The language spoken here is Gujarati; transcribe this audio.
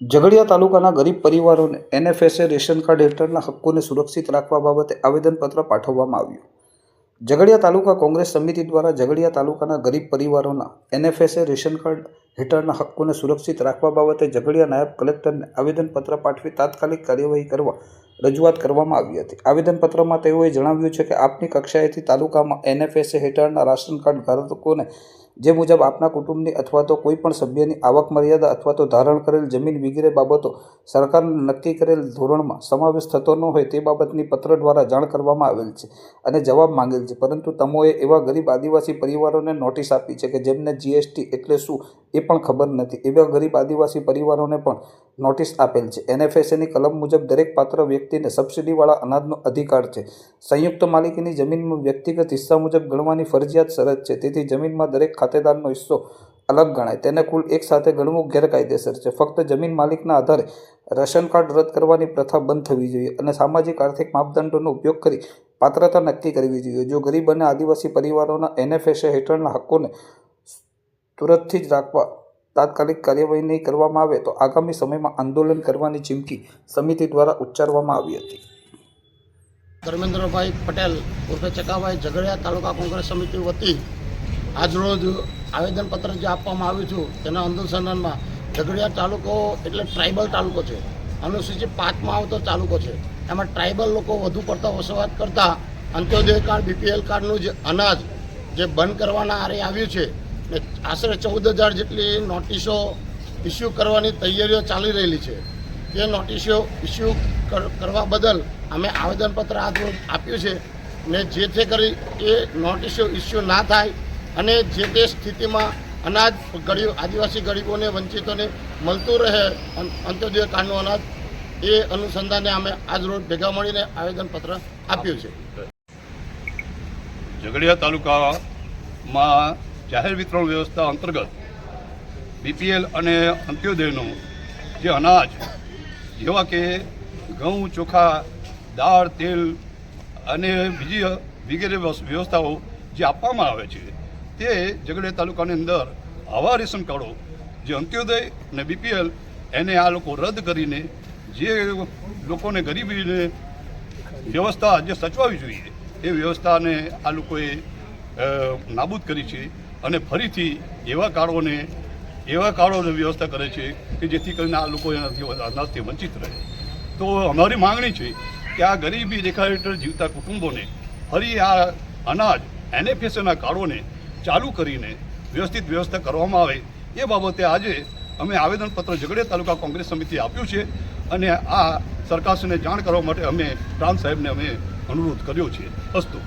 ઝઘડિયા તાલુકાના ગરીબ પરિવારોને એનએફએસએ રેશન કાર્ડ હેઠળના હક્કોને સુરક્ષિત રાખવા બાબતે આવેદનપત્ર પાઠવવામાં આવ્યું. ઝઘડિયા તાલુકા કોંગ્રેસ સમિતિ દ્વારા ઝઘડિયા તાલુકાના ગરીબ પરિવારોના એનએફએસએ રેશન કાર્ડ હેઠળના હક્કોને સુરક્ષિત રાખવા બાબતે ઝઘડિયા નાયબ કલેક્ટરને આવેદનપત્ર પાઠવી તાત્કાલિક કાર્યવાહી કરવા રજૂઆત કરવામાં આવી હતી. આવેદનપત્રમાં તેઓએ જણાવ્યું છે કે આપની કક્ષાએથી તાલુકામાં એનએફએસએ હેઠળના રાશન કાર્ડ ધારકોને જે મુજબ આપના કુટુંબની અથવા તો કોઈ પણ સભ્યની આવક મર્યાદા અથવા તો ધારણ કરેલ જમીન વગેરે બાબતો સરકારને નક્કી કરેલ ધોરણમાં સમાવેશ થતો ન હોય તે બાબતની પત્ર દ્વારા જાણ કરવામાં આવેલ છે અને જવાબ માંગેલ છે. પરંતુ તમોએ એવા ગરીબ આદિવાસી પરિવારોને નોટિસ આપી છે કે જેમને જીએસટી એટલે શું એ પણ ખબર નથી. એવા ગરીબ આદિવાસી પરિવારોને પણ નોટિસ આપેલ છે. એનએફએસએની કલમ મુજબ દરેક પાત્ર વ્યક્તિને સબસિડીવાળા અનાજનો અધિકાર છે. સંયુક્ત માલિકીની જમીનમાં વ્યક્તિગત હિસ્સા મુજબ ગણવાની ફરજિયાત શરત છે. તેથી જમીનમાં દરેક ખાતેદારનો હિસ્સો અલગ ગણાય. તેને કુલ એક સાથે ગણવું ગેરકાયદેસર છે. ફક્ત જમીન માલિકના આધારે રેશન કાર્ડ રદ કરવાની પ્રથા બંધ થવી જોઈએ અને સામાજિક આર્થિક માપદંડોનો ઉપયોગ કરી પાત્રતા નક્કી કરવી જોઈએ. જો ગરીબ અને આદિવાસી પરિવારોના એનએફએસએ હેઠળના હક્કોને તુરંતથી જ રાખવા તાત્કાલિક કાર્યવાહી નહીં કરવામાં આવે, તો આગામી સમયમાં આંદોલન કરવાની ચીમકી સમિતિ દ્વારા ઉચ્ચારવામાં આવી હતી. ધર્મેન્દ્રભાઈ પટેલ ઉર્ફે ચકાભાઈ ઝઘડિયા તાલુકા કોંગ્રેસ સમિતિ વતી આજરોજ આવેદનપત્ર જે આપવામાં આવ્યું છું, તેના અનુસંધાનમાં ઝઘડિયા તાલુકો એટલે ટ્રાઇબલ તાલુકો છે. અનુસૂચિત પાંચમાં આવતો તાલુકો છે. એમાં ટ્રાઇબલ લોકો વધુ પડતા વસવાટ કરતા અંત્યોદય કાર્ડ, બીપીએલ કાર્ડનું જે અનાજ જે બંધ કરવાના આરે આવ્યું છે, ને આશરે ચૌદ હજાર જેટલી નોટિસો ઇસ્યુ કરવાની તૈયારીઓ ચાલી રહેલી છે. એ નોટિસો ઇસ્યુ કરવા બદલ અમે આવેદનપત્ર આપ્યું છે, ને જેથી કરી એ નોટિસો ઇસ્યુ ના થાય અને જે તે સ્થિતિમાં અનાજ ગરીબ આદિવાસી ગરીબોને, વંચિતોને મળતું રહે અંત્યોદય કાર્ડનું અનાજ, એ અનુસંધાને અમે આજ રોજ ભેગા મળીને આવેદનપત્ર આપ્યું છે. ઝઘડિયા તાલુકામાં જાહેર વિતરણ વ્યવસ્થા અંતર્ગત બીપીએલ અને અંત્યોદયનું જે અનાજ, જેવા કે ઘઉં, ચોખા, દાળ, તેલ અને બીજી વગેરે વસ- વ્યવસ્થાઓ જે આપવામાં આવે છે તે ઝઘડિયા તાલુકાની અંદર આવા રેશન કાર્ડો, જે અંત્યોદય અને બીપીએલ, એને આ લોકો રદ કરીને જે લોકોને ગરીબીને વ્યવસ્થા જે સચવાવી જોઈએ, એ વ્યવસ્થાને આ લોકોએ નાબૂદ કરી છે અને ફરીથી એવા કાળોને એવા કાળોની વ્યવસ્થા કરે છે કે જેથી કરીને આ લોકો એનાથી અનાજથી વંચિત રહે. તો અમારી માંગણી છે કે આ ગરીબી રેખા હેઠળ જીવતા કુટુંબોને ફરી આ અનાજ એનએફએસના કાર્ડોને ચાલુ કરીને વ્યવસ્થિત વ્યવસ્થા કરવામાં આવે એ બાબતે આજે અમે આવેદનપત્ર ઝઘડિયા તાલુકા કોંગ્રેસ સમિતિ આપ્યું છે અને આ સરકારશ્રીને જાણ કરવા માટે અમે પ્રાંત સાહેબને અમે અનુરોધ કર્યો છે. અસ્તુ.